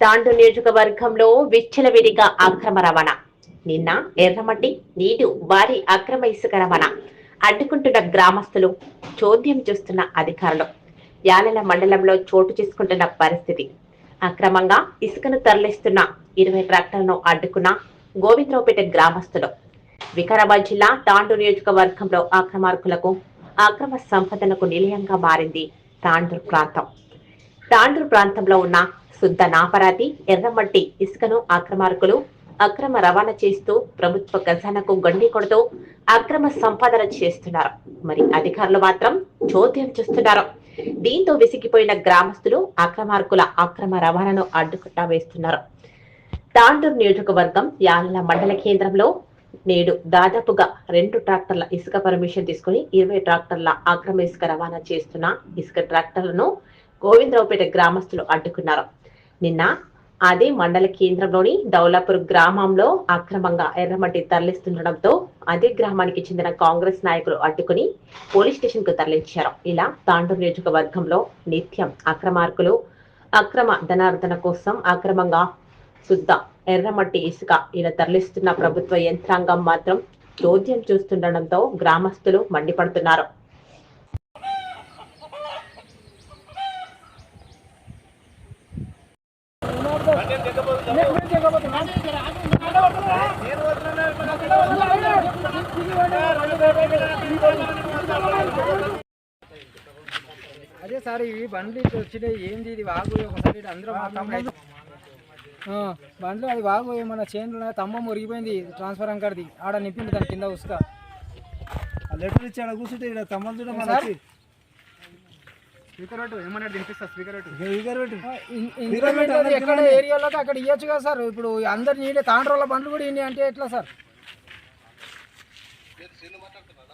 తాండు నియోజకవర్గంలో విచ్చలవిడిగా అక్రమ రవాణా. నిన్న ఎర్రమట్టి నీటి భారీ అక్రమ ఇసుక రవాణా. అడ్డుకుంటున్న గ్రామస్తులు చోద్యం చూస్తున్న అధికారులు. యాలల మండలంలో చోటు చేసుకుంటున్న పరిస్థితి. అక్రమంగా ఇసుకను తరలిస్తున్న ఇరవై ట్రాక్టర్లను అడ్డుకున్న గోవిందరావుపేట గ్రామస్తులు. వికారాబాద్ జిల్లా తాండూరు నియోజకవర్గంలో అక్రమార్కులకు అక్రమ సంపదనకు నిలయంగా మారింది తాండూరు ప్రాంతం. తాండూరు ప్రాంతంలో ఉన్న శుద్ధ నాపరాతి ఎర్రమట్టి ఇసుకను అక్రమార్కులు అక్రమ రవాణా చేస్తూ ప్రభుత్వ ఖజానాకు గండి కొడుతూ అక్రమ సంపాదన చేస్తున్నారు. మరి అధికారులు మాత్రం చోద్యం చూస్తున్నారు. దీంతో విసిగిపోయిన గ్రామస్తులు అక్రమార్కుల అక్రమ రవాణాను అడ్డుకట్ట వేస్తున్నారు. తాండూరు నియోజకవర్గం యాలల మండల కేంద్రంలో నేడు దాదాపుగా రెండు ట్రాక్టర్ల ఇసుక పర్మిషన్ తీసుకుని ఇరవై ట్రాక్టర్ల అక్రమ ఇసుక రవాణా చేస్తున్న ఇసుక ట్రాక్టర్లను గోవిందరావుపేట గ్రామస్తులు అడ్డుకున్నారు. నిన్న అదే మండల కేంద్రంలోని దౌలాపూర్ గ్రామంలో అక్రమంగా ఎర్రమట్టి తరలిస్తుండటంతో అదే గ్రామానికి చెందిన కాంగ్రెస్ నాయకులు అడ్డుకుని పోలీస్ స్టేషన్కు తరలించారు. ఇలా తాండూరు నియోజకవర్గంలో నిత్యం అక్రమార్కులు అక్రమ ధనార్దన కోసం అక్రమంగా శుద్ధ ఎర్రమట్టి ఇసుక ఇలా తరలిస్తున్న ప్రభుత్వ యంత్రాంగం మాత్రం చోద్యం చూస్తుండటంతో గ్రామస్తులు మండిపడుతున్నారు. అదే సార్ ఇవి బండ్లు ఇటు వచ్చినాయి ఏంది ఇది? వాగు ఒకసారి అందరూ బండ్లు అది వాగు ఏమన్నా చేనులు తమ్మ మురిగిపోయింది ట్రాన్స్ఫర్ అంకర్ది ఆడ నింపింది దాని కింద ఉసుక. లెటర్ ఇచ్చి ఆడ కూర్చుంటే ఇక్కడ తమ్మలు చూడ మన సార్? స్పీకర్ ఒకటి ఏమన్నా వినిపిస్తా స్పీకర్ ఎక్కడ ఏరియాలోకి అక్కడ ఇవ్వచ్చు కదా సార్? ఇప్పుడు అందరు నీడే తాండ్రోళ్ళ బండ్లు కూడా ఇన్ని అంటే ఎట్లా సార్?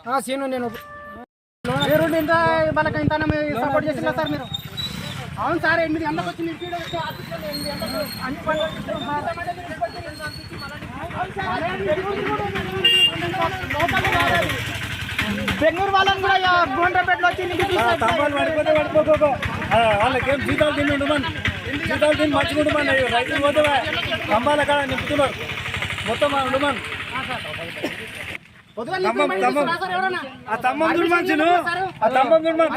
ఆ, సీను నేను మీరు ఇంత మనకి ఇంత సపోర్ట్ చేసిన సార్ మీరు? అవును సార్ ఎనిమిది గంటలకు వచ్చి మీరు ఫీడ్ వస్తే ఆఫీస్లో ఎనిమిది గంటలకు అన్ని పనులు చేస్తున్నాం సార్. బెంగళూరు వాళ్ళని కూడా గోండ్రపేటలో వచ్చి పడిపోతే పడిపోకో వాళ్ళకేం జీతాలు తిని ఉండమని జీతాలు తిని మంచిగా ఉండమని రైతులు పోతే స్తంభాల కాడ నింపుతున్నారు. మొత్తం ఉండమని ఆ తమ్మం ఆ తమ్మం తమ్మం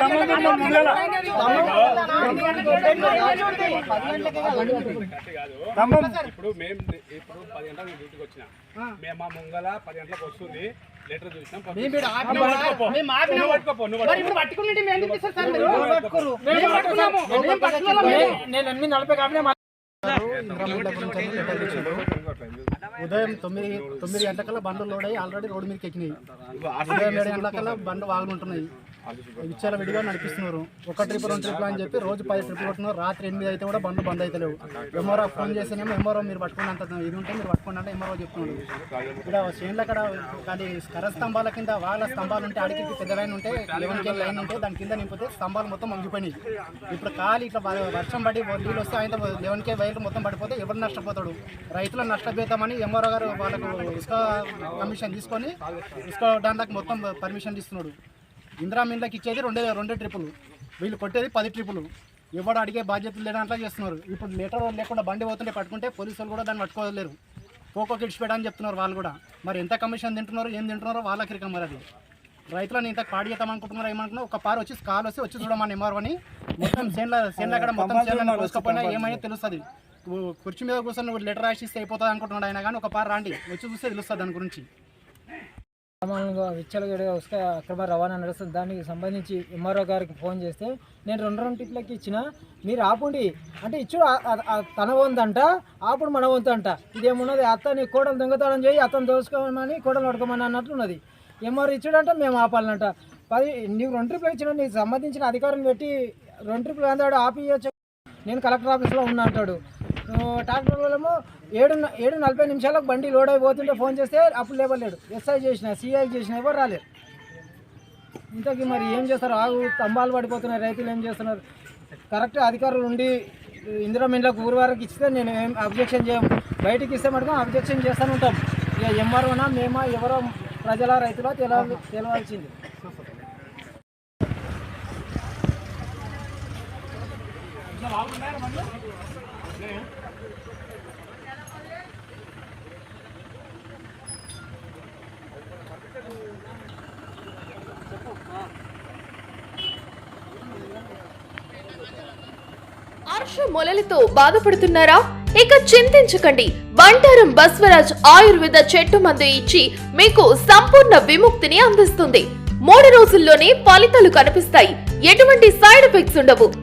తమ్మం ఇప్పుడు మేము ఇప్పుడు పది గంటలకు నేను డ్యూటీకి వచ్చిన మేము మా ముంగల పది గంటలకు వస్తుంది లెటర్ చూసినాం. నేను నలభై కాబట్టి ఉదయం తొమ్మిది తొమ్మిది గంటలకల్లా బండ్లు లోడ్ అయ్యి ఆల్రెడీ రోడ్డు మీదకి ఎక్కినాయి. ఉదయం ఏడు గంటలకల్లా బండ్లు వాగుంటున్నాయి విచ్చాల విడిగా నడిపిస్తున్నారు. ఒక ట్రిప్ రెండు ట్రిప్ అని చెప్పి రోజు పది ట్రిప్లు కొట్టున్నారు రాత్రి ఎనిమిది అయితే కూడా బండ్లు బంద్ అయితే లేవు. ఎంఆర్ఓ ఫోన్ చేస్తేనేమో ఎంఆర్ఓ మీరు పట్టుకోండి అంత ఇది ఉంటే మీరు పట్టుకోండి అంటే ఎంఆర్ఓ చెప్తున్నాడు. ఇక్కడ చేనులు అక్కడ అది కర్ర స్తంభాల కింద వాళ్ళ స్తంభాలు ఉంటే అడిగి పెద్ద లైన్ ఉంటే లెవెన్ కే లైన్ ఉంటే దాని కింద నింపితే స్తంభాలు మొత్తం మంగిపోయినాయి. ఇప్పుడు కాలు ఇట్లా వర్షం పడి నీళ్ళు వస్తే ఆయన లెవెన్ కే వైర్లు మొత్తం పడిపోతే ఎవరు నష్టపోతాడు? రైతులను నష్టపోతామని ఎంఆర్ఓ గారు వాళ్ళకు ఇసుక కమిషన్ తీసుకొని ఇసుక దాంట్లోకి మొత్తం పర్మిషన్ ఇస్తున్నాడు. ఇందిరా మిన్లకి ఇచ్చేది రెండే రెండే ట్రిప్పులు. వీళ్ళు కొట్టేది పది ట్రిప్పులు. ఎవడు అడిగే బాధ్యతలు లేనట్లా చేస్తున్నారు. ఇప్పుడు లెటర్ లేకుండా బండి పోతుంటే పట్టుకుంటే పోలీసులు కూడా దాన్ని పట్టుకోలేరు. కోకో కిడిచిపెట్టని చెప్తున్నారు వాళ్ళు కూడా. మరి ఎంత కమిషన్ తింటున్నారో ఏం తింటున్నారో వాళ్ళకి రికం మరి అది. రైతులను ఇంత పాడి చేద్దామనుకుంటున్నారు ఏమనుకున్నా ఒక పారు వచ్చి కాలు వస్తే వచ్చి చూడమని ఎంఆర్ అని మొత్తం సేన్ల సేన్ల అక్కడ మొత్తం సేన్లను కోసుకపోయినా ఏమైనా తెలుస్తుంది. కుర్చీ మీద కూర్చొని నువ్వు లెటర్ రాసిస్తే అయిపోతుంది అనుకుంటున్నాడు ఆయన కానీ ఒక పారు రాండి వచ్చి చూస్తే తెలుస్తుంది దాని గురించి. సామాన్లుగా విచ్చలగడ వస్తే అక్రమ రవాణా నడుస్తుంది. దానికి సంబంధించి ఎంఆర్ఓ గారికి ఫోన్ చేస్తే నేను రెండు రెండు టిప్లకి ఇచ్చిన మీరు ఆపండి. అంటే ఇచ్చుడు తన వంతు అంట ఆపుడు మన వంతంట. ఇదేమున్నది? అతని కోడలు దొంగతనం చేయి అతను దోసుకోమని కోడలు అడగమని అన్నట్లున్నది. ఎంఆర్ఓ ఇచ్చాడంట మేము ఆపాలంట పది నీకు రెండు ట్రిప్లు ఇచ్చిన నీకు సంబంధించిన అధికారం పెట్టి రెండు ట్రిప్లు అందాడు ఆపియచ్చు నేను కలెక్టర్ ఆఫీస్లో ఉన్నా అంటాడు. ట్రాక్టర్ వాళ్ళము ఏడు ఏడు నలభై నిమిషాలకు బండి లోడ్ అయిపోతుంటే ఫోన్ చేస్తే అప్పుడు లేవలేడు. ఎస్ఐ చేసిన సిఐ చేసిన ఎవరు రాలేదు ఇంతకీ మరి ఏం చేస్తారు? ఆగు స్తంభాలు పడిపోతున్నాయి రైతులు ఏం చేస్తున్నారు? కరెక్ట్ అధికారులు ఉండి ఇందిరా మిండ్లకు ఊరు ఇస్తే నేను ఏం అబ్జెక్షన్ చేయం బయటికి ఇస్తే మటుకు అబ్జెక్షన్ చేస్తూనే ఉంటాం. ఇక ఎంఆర్ఓనా మేమా ఎవరో ప్రజల రైతుల తెలవాలి తెలవాల్సింది. ఆర్ష మొలలతో బాధపడుతున్నారా? ఇక చింతించకండి. బంటారం బస్వరాజ్ ఆయుర్వేద చెట్టు మందు ఇచ్చి మీకు సంపూర్ణ విముక్తిని అందిస్తుంది. మూడు రోజుల్లోనే ఫలితాలు కనిపిస్తాయి. ఎటువంటి సైడ్ ఎఫెక్ట్స్ ఉండవు.